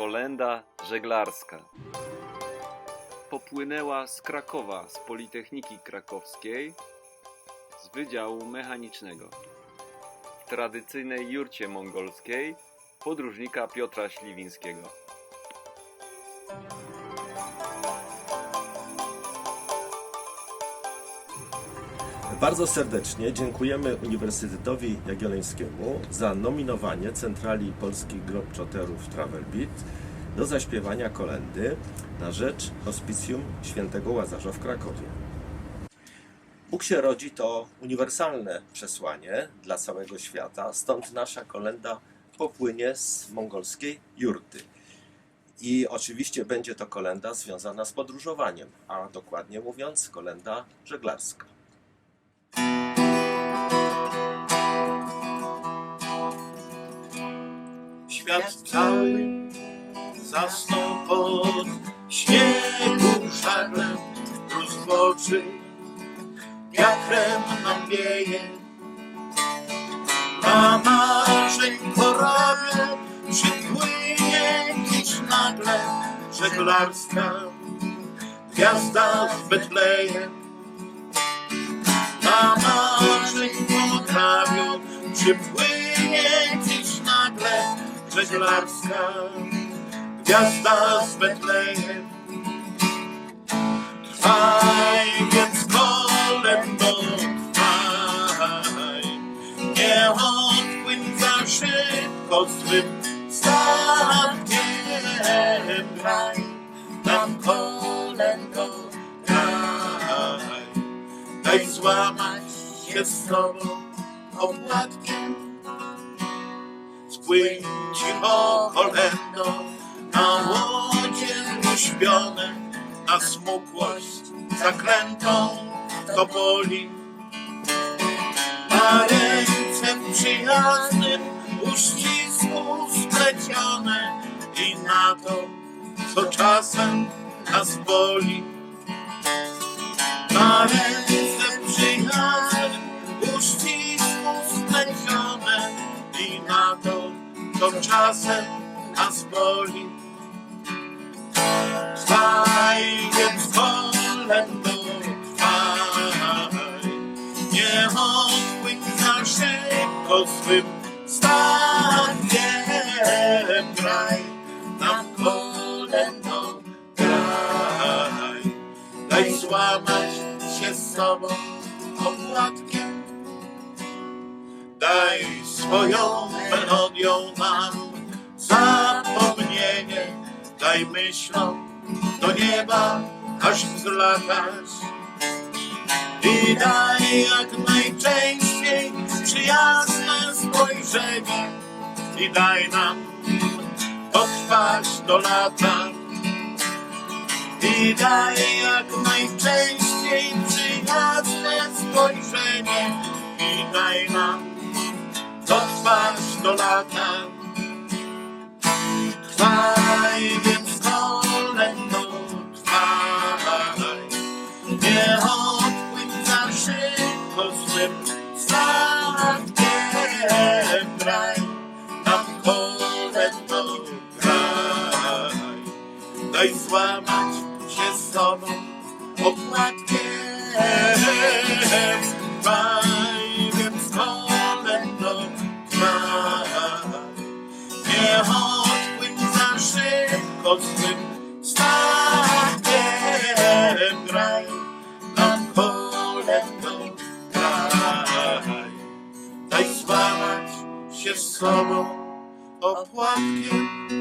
Kolenda żeglarska. Popłynęła z Krakowa, z Politechniki Krakowskiej, z Wydziału Mechanicznego. W tradycyjnej jurcie mongolskiej podróżnika Piotra Śliwińskiego. Bardzo serdecznie dziękujemy Uniwersytetowi Jagiellońskiemu za nominowanie Centrali Polskich Globetrotterów Travel Beat do zaśpiewania kolendy na rzecz Hospicjum Świętego Łazarza w Krakowie. Bóg się rodzi to uniwersalne przesłanie dla całego świata, stąd nasza kolenda popłynie z mongolskiej jurty. I oczywiście będzie to kolenda związana z podróżowaniem, a dokładnie mówiąc kolenda żeglarska. Świat cały zasnął pod śniegu żaglem rozwoczy, wiatrem nam wieje. Na marzeń korabel przypłynie dziś nagle żeglarska gwiazda z Betlejem. Na marzeń korabel przypłynie dziś nagle żeglarska gwiazda z Betlejem. Trwaj więc kolędo, trwaj, nie odpłyń za szybko swym statkiem. Graj nam kolędo, graj, daj złamać się z tobą opłatkiem. Spłyń cicho kolędo na łodzie uśpione, na smukłość zaklętą to boli. Na ręce w przyjaznym uścisku splecione i na to, co czasem nas boli. Co czasem nas boli. Trwaj więc kolędo, trwaj, nie odpłyń za szybko swym statkiem. Kolędo, graj, daj złamać się z sobą opłatkiem. Daj swoją melodią nam zapomnienie, daj myślom do nieba aż wzlatać. I daj jak najczęściej przyjazne spojrzenie i daj nam dotrwać do lata. I daj jak najczęściej przyjazne spojrzenie i daj nam dotrwać do lata. Trwaj więc kolędo, trwaj, nie odpłyń za szybko swym statkiem. Graj nam kolędo, graj, daj złamać się z tobą opłatkiem. Swym statkiem. Graj nam kolędo, graj, daj złamać się z sobą opłatkiem.